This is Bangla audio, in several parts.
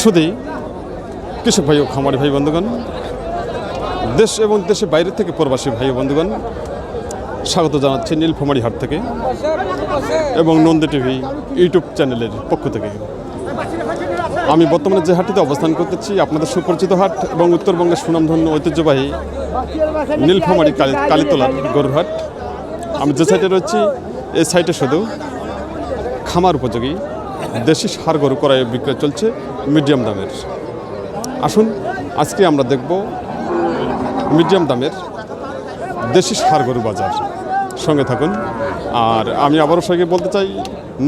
শুধুই কৃষক ভাই ও খামারি ভাই বন্ধুগণ, দেশ এবং দেশের বাইরে থেকে প্রবাসী ভাই ও বন্ধুগণ, স্বাগত জানাচ্ছি নীলফামারি হাট থেকে এবং নন্দী টিভি ইউটিউব চ্যানেলের পক্ষ থেকে। আমি বর্তমানে যে হাটটিতে অবস্থান করতেছি, আপনাদের সুপরিচিত হাট এবং উত্তরবঙ্গের সুনামধন্য ঐতিহ্যবাহী নীলফামারি কালী কালীতলার গরুর হাট আমি যে সাইটে রয়েছি, এই সাইটে শুধু খামার উপযোগী দেশি সার গরু করাই বিক্রয় চলছে মিডিয়াম দামের। আসুন, আজকে আমরা দেখব মিডিয়াম দামের দেশি সার গরু বাজার। সঙ্গে থাকুন। আর আমি আবারও সঙ্গে বলতে চাই,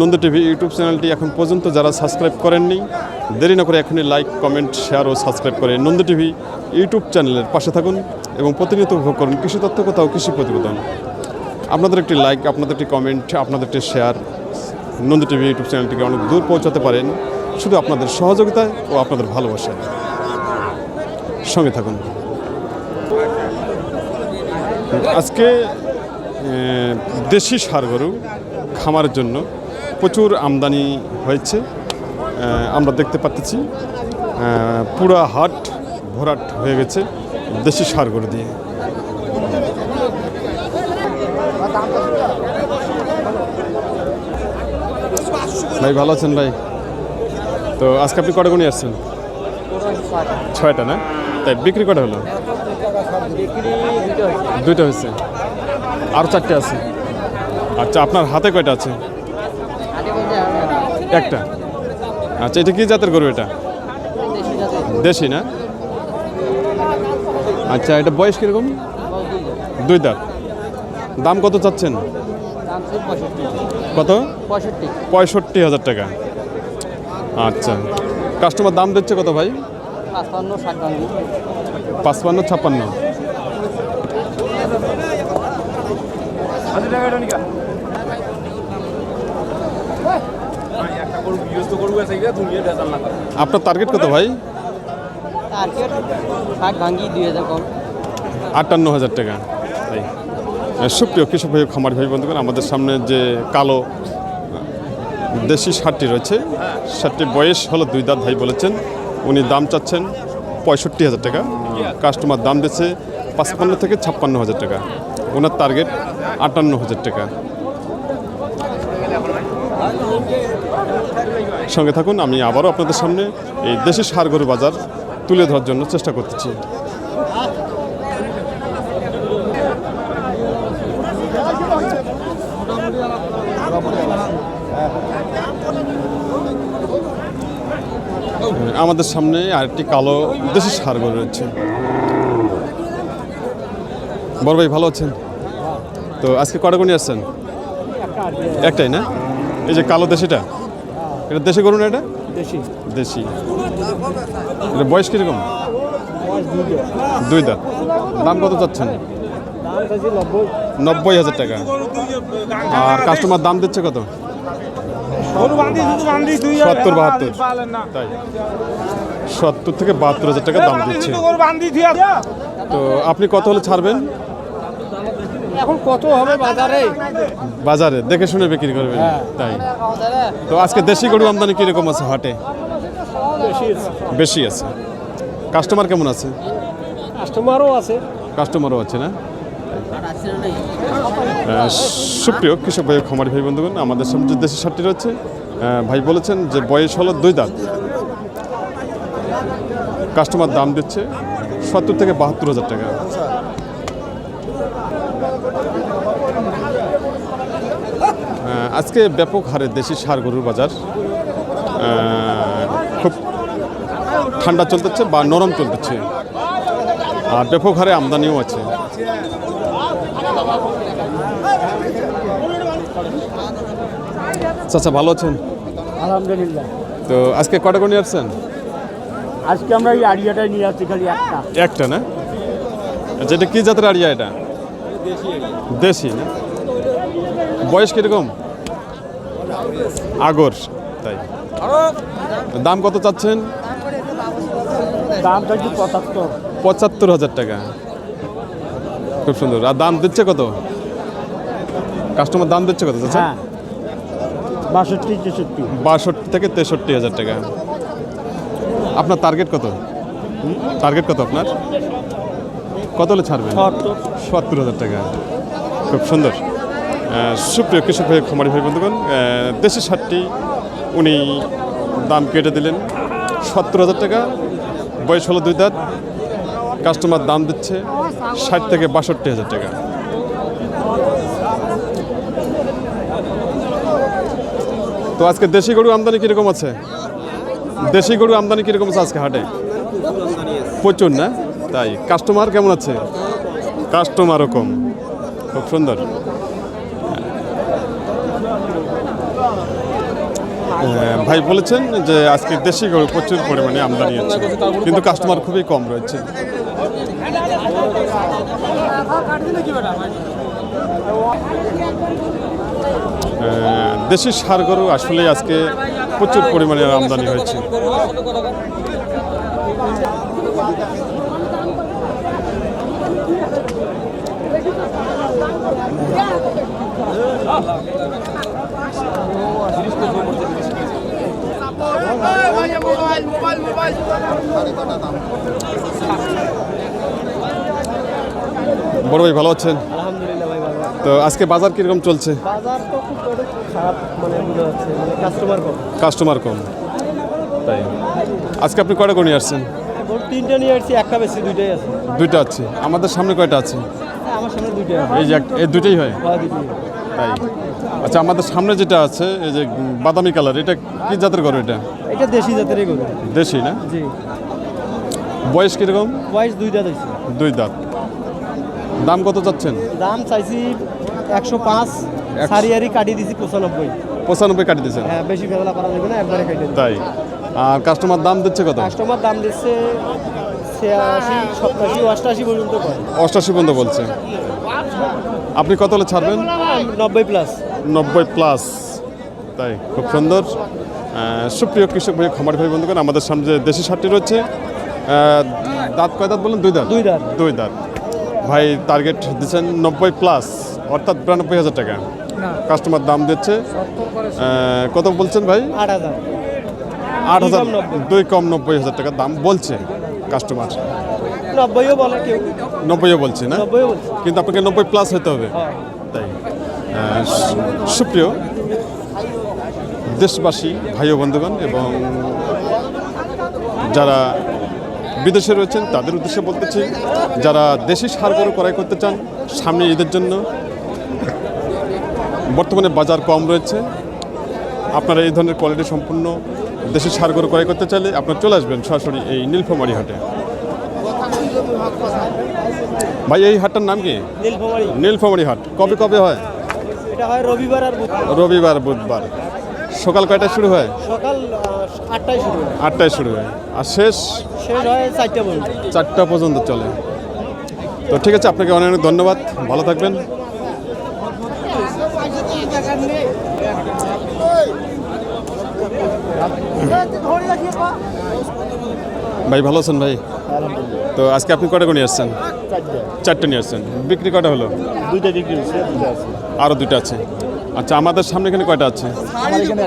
নন্দ টিভি ইউটিউব চ্যানেলটি এখন পর্যন্ত যারা সাবস্ক্রাইব করেননি, দেরি না করে এখনই লাইক, কমেন্ট, শেয়ার ও সাবস্ক্রাইব করে নন্দ টিভি ইউটিউব চ্যানেলের পাশে থাকুন এবং প্রতিনিয়ত উপভোগ করুন কৃষি তথ্য কোথাও কৃষি প্রতিবেদন। আপনাদের একটি লাইক, আপনাদের একটি কমেন্ট, আপনাদের একটি শেয়ার নন্দী টিভি ইউটিউব চ্যানেলটিকে অনেক দূর পৌঁছাতে পারেন শুধু আপনাদের সহযোগিতায় ও আপনাদের ভালোবাসায় সঙ্গে থাকুন। আজকে দেশি সার গরু খামারের জন্য প্রচুর আমদানি হয়েছে। আমরা দেখতে পাচ্ছি পুরা হাট ভরাট হয়ে গেছে দেশি সার গরু দিয়ে। ভাই, ভালো আছেন ভাই? তো আজকে আপনি কটা গুণি আসছেন? ছয়টা না? তাই বিক্রি কটা হলো? দুইটা হয়েছে। আর চারটে আছে। আচ্ছা আপনার হাতে কয়টা আছে? একটা। আচ্ছা এটা কি জাতের গরু এটা? দেশি না? আচ্ছা এটা বয়স কীরকম? দুই দাঁত। দাম কত চাচ্ছেন? কত? পঁয়ষট্টি। হাজার টাকা। আচ্ছা। কাস্টমার দাম দিচ্ছে কত ভাই? পাঁচপান্ন ছাপ্পান্ন। আপনার টার্গেট কত ভাই? আটান্ন হাজার টাকা। আহ, সুপ্রিয় কৃষক ভাই, খামার ভাই, বন্ধুগণ, আমাদের সামনে যে কালো দেশি সারটি রয়েছে, সারটির বয়স হলো দুই দাঁত ভাই বলেছেন। উনি দাম চাচ্ছেন পঁয়ষট্টি হাজার টাকা। কাস্টমার দাম দিচ্ছে পাঁচপান্ন থেকে ছাপ্পান্ন হাজার টাকা। ওনার টার্গেট আটান্ন হাজার টাকা। সঙ্গে থাকুন, আমি আবারও আপনাদের সামনে এই দেশি সার গরু বাজার তুলে ধরার জন্য চেষ্টা করতেছি। আমাদের সামনে আরেকটি কালো দেশি সার গরু রয়েছে বড় ভাই ভালো আছেন? তো আজকে কটা গুণি আসছেন? একটাই না? এই যে কালো দেশিটা? এটা দেশি গরু না এটা? দেশি। দেশি। এটা বয়স কীরকম? দুই দাঁত। দাম কত চাচ্ছেন? নব্বই। হাজার টাকা। আর কাস্টমার দাম দিচ্ছে কত? সত্তর বাহাত্তর। তাই। সত্তর থেকে বাহাত্তর হাজার টাকা দাম দিচ্ছে। তো আপনি কত হলে ছাড়বেন? এখন কত হবে বাজারে? বাজারে দেখে শুনে বিক্রি করবেন। তাই। তো আজকে দেশি গরু আমদানি কীরকম আছে হাটে? বেশি আছে। কাস্টমার কেমন আছে? কাস্টমারও আছে। কাস্টমারও আছে না? সুপ্রিয় কৃষক ভাই খামারি ভাই বন্ধুগণ, আমাদের সামনে যে দেশি সারটি রয়েছে ভাই বলেছেন যে বয়স হলো দুই দাঁত। কাস্টমার দাম দিচ্ছে সত্তর থেকে বাহাত্তর হাজার টাকা। আজকে ব্যাপক হারে দেশি সার গরুর বাজার খুব ঠান্ডা চলতেছে বা নরম চলতেছে। আর ব্যাপক হারে আমদানিও আছে। চাচা ভালো আছেন? আলহামদুলিল্লাহ। তো আজকে কটা কোনি আসছেন? আজকে আমরা এই আড়িয়াটাই নিয়ে আসছি খালি একটা। একটা না? আচ্ছা এটা কি জাতের আড়িয়া এটা? দেশি না? বয়স কীরকম? আগর তাই। দাম কত চাচ্ছেন? দাম চাইছি পঁচাত্তর। পঁচাত্তর হাজার টাকা। খুব সুন্দর। আর দাম দিচ্ছে কত? কাস্টমার দাম দিচ্ছে কত চাচা? হ্যাঁ। বাষট্টি তেষট্টি। বাষট্টি থেকে তেষট্টি হাজার টাকা। আপনার টার্গেট কত? টার্গেট কত আপনার? কত হলে ছাড়বেন? সত্তর। হাজার টাকা। খুব সুন্দর। সুপ্রিয় কৃষক ভাই খামারি ভাই বন্ধুগণ দেশি সারটি উনি দাম কেটে দিলেন সত্তর হাজার টাকা। বয়স হলো দুই দাঁত। কাস্টমার দাম দিচ্ছে ষাট থেকে বাষট্টি হাজার টাকা। তো আজকে দেশি গরু আমদানি কীরকম আছে? দেশি গরু আমদানি কীরকম আছে আজকে হাটে? প্রচুর না? তাই, কাস্টমার কেমন আছে? কাস্টমারও কম। খুব সুন্দর। ভাই বলেছেন যে আজকে দেশি গরু প্রচুর পরিমাণে আমদানি হচ্ছে। কিন্তু কাস্টমার খুবই কম রয়েছে। আহ, দেশি সার গরু আসলে আজকে প্রচুর পরিমাণে আমদানি হয়েছে। বড় ভাই ভালো আছেন? আলহামদুলিল্লাহ ভাই ভালো তো আজকে বাজার কীরকম চলছে? বাজার তো খুব খারাপ মানে মনে মানে কাস্টমার কম। কাস্টমার কম। তাই। আজকে আপনি কয়টা করে নিয়ে আসছেন? তিনটা নিয়ে আসছি একটা বেশি দুইটাই আছে। দুইটা আছে। আমাদের সামনে কয়টা আছে? হ্যাঁ, আমার সামনে দুইটাই এই যে এক- এই দুইটাই হয়? হ্যাঁ, তাই। আচ্ছা আমাদের সামনে যেটা আছে এই যে বাদামি কালার এটা কি জাতের গরু এটা? এটা দেশি জাতের গরু। দেশি না? জি। বয়স কীরকম? বয়স দুইটা দিয়েছি দুই দাঁত। দাম কত চাচ্ছেন? দাম চাইছি একশো পাঁচ সারিয়ারি কাটিয়ে দিছি পঁচানব্বই। পঁচানব্বই কাটি দিয়েছেন? হ্যাঁ বেশি ফেলা করা যাবে না একবারে খাইতে তাই। আর কাস্টমার দাম দিচ্ছে কত? কাস্টমার দাম দিচ্ছে ছিয়াশি অষ্টাশি পর্যন্ত অষ্টাশি পর্যন্ত বলছে। আপনি কত হলে ছাড়বেন? নব্বই প্লাস নব্বই প্লাস তাই খুব সুন্দর। সুপ্রিয় কৃষক ভাই খামারি ভাই বন্ধুগণ আমাদের সামনে যে দেশি সারটি রয়েছে দাঁত কয় দাঁত বলেন দুই দাঁত? দুই দাঁত। দুই দাঁত। ভাই টার্গেট দিচ্ছেন নব্বই প্লাস অর্থাৎ বিরানব্বই হাজার টাকা। কাস্টমার দাম দিচ্ছে। কত বলছেন ভাই? আট হাজার। দুই কম নব্বই। হাজার টাকা দাম বলছে কাস্টমার নব্বইও বলে কেউ। নব্বইও বলছে না? কিন্তু আপনাকে নব্বই প্লাস হতে হবে। হ্যাঁ। তাই। সুপ্রিয় দেশবাসী ভাই বন্ধুগণ এবং যারা বিদেশে রয়েছেন তাদের উদ্দেশ্যে বলতেছি যারা দেশি সার গরু ক্রয় করতে চান সামনে ঈদের জন্য বর্তমানে বাজার কম রয়েছে। আপনারা এই ধরনের কোয়ালিটি সম্পূর্ণ দেশি সার গরু ক্রয় করতে চাইলে আপনারা চলে আসবেন সরাসরি এই নীলফামারি হাটে। ভাই এই হাটটার নাম কি? নীলফামারি। হাট। কবে কবে হয়? এটা হয় রবিবার আর বুধবার। রবিবার বুধবার। সকাল কয়টায় শুরু হয়? সকাল আটটায় শুরু হয়। আটটায় শুরু হয়। আর শেষ? শেষ হয় চারটা পর্যন্ত। চারটা পর্যন্ত চলে। তো ঠিক আছে আপনাকে অনেক অনেক ধন্যবাদ। ভালো থাকবেন। ভাই ভালো আছেন ভাই? তো আজকে আপনি কটা করে নিয়ে আসছেন? চারটে। নিয়ে আসছেন। বিক্রি কটা হলো? দুইটা বিক্রি দুইটা আরও দুটো আছে। আচ্ছা আমাদের সামনে এখানে কয়টা আছে?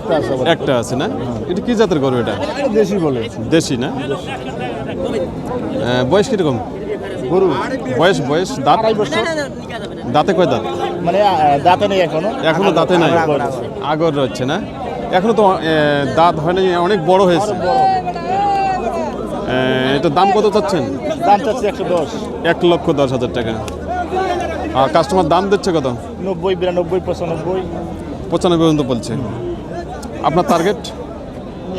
একটা আছে আবার। একটা আছে না? এটা কি জাতের গরু এটা? দেশি বলে। দেশি না? বয়স কীরকম? গরু। বয়স বয়স দাঁত? দাঁতে। কয় দাঁত? মানে দাঁতে নেই এখনও। এখনও দাঁতে নাই? আগর। রয়েছে না? এখনও তো দাঁত হয় নাই অনেক বড় হয়েছে। এটার দাম কত চাচ্ছেন? দাম চাচ্ছে একশো দশ। এক লক্ষ দশ হাজার টাকা। আর কাস্টমার দাম দিচ্ছে কত? নব্বই বিরানব্বই পঁচানব্বই। পঁচানব্বই পর্যন্ত বলছে। আপনার টার্গেট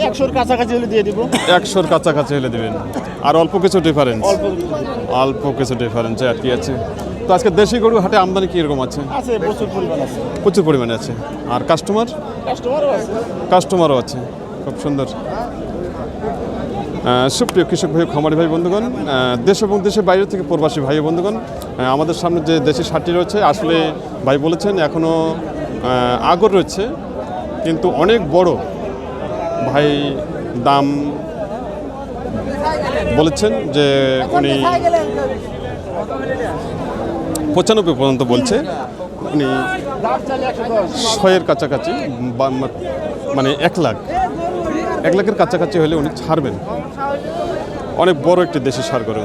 একশোর কাছাকাছি হলে দিয়ে দিব। একশোর কাছাকাছি হলে দেবেন। আর অল্প কিছু ডিফারেন্স অল্প কিছু ডিফারেন্স আর কি আছে। তো আজকে দেশি গরু হাটে আমদানি কীরকম আছে? আছে প্রচুর পরিমাণ আছে। প্রচুর পরিমাণে আছে। আর কাস্টমার কাস্টমারও আছে। কাস্টমারও আছে। খুব সুন্দর। সুপ্রিয় কৃষক ভাই, খামারি ভাই, বন্ধুগণ দেশ এবং দেশের বাইরে থেকে প্রবাসী ভাই বন্ধুগণ আমাদের সামনে যে দেশি সারটি রয়েছে, আসলে ভাই বলেছেন এখনও আগর রয়েছে, কিন্তু অনেক বড় ভাই দাম বলেছেন যে উনি পঁচানব্বই পর্যন্ত বলছে, উনি ছয়ের কাছাকাছি মানে এক লাখ। এক লাখের কাছাকাছি হলে উনি ছাড়বেন। অনেক বড় একটি দেশি সার গরু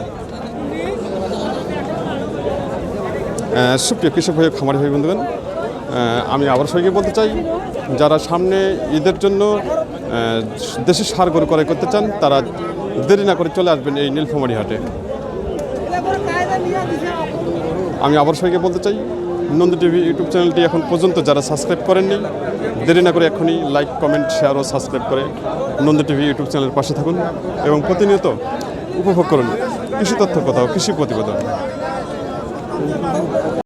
সুপ্রিয় কৃষক ভাই খামারি ভাই বন্ধুগণ আমি আবার সবাইকে বলতে চাই, যারা সামনে ঈদের জন্য দেশি সার গরু ক্রয় করতে চান, তারা দেরি না করে চলে আসবেন এই নীলফামারি হাটে। আমি আবার সবাইকে বলতে চাই নন্দী টিভি ইউটিউব চ্যানেলটি এখন পর্যন্ত যারা সাবস্ক্রাইব করেননি, দেরি না করে এখনই লাইক, কমেন্ট শেয়ার ও সাবস্ক্রাইব করে নন্দী টিভি ইউটিউব চ্যানেলের পাশে থাকুন এবং প্রতিনিয়ত উপভোগ করুন কৃষি তথ্য কথা কৃষি প্রতিবেদন।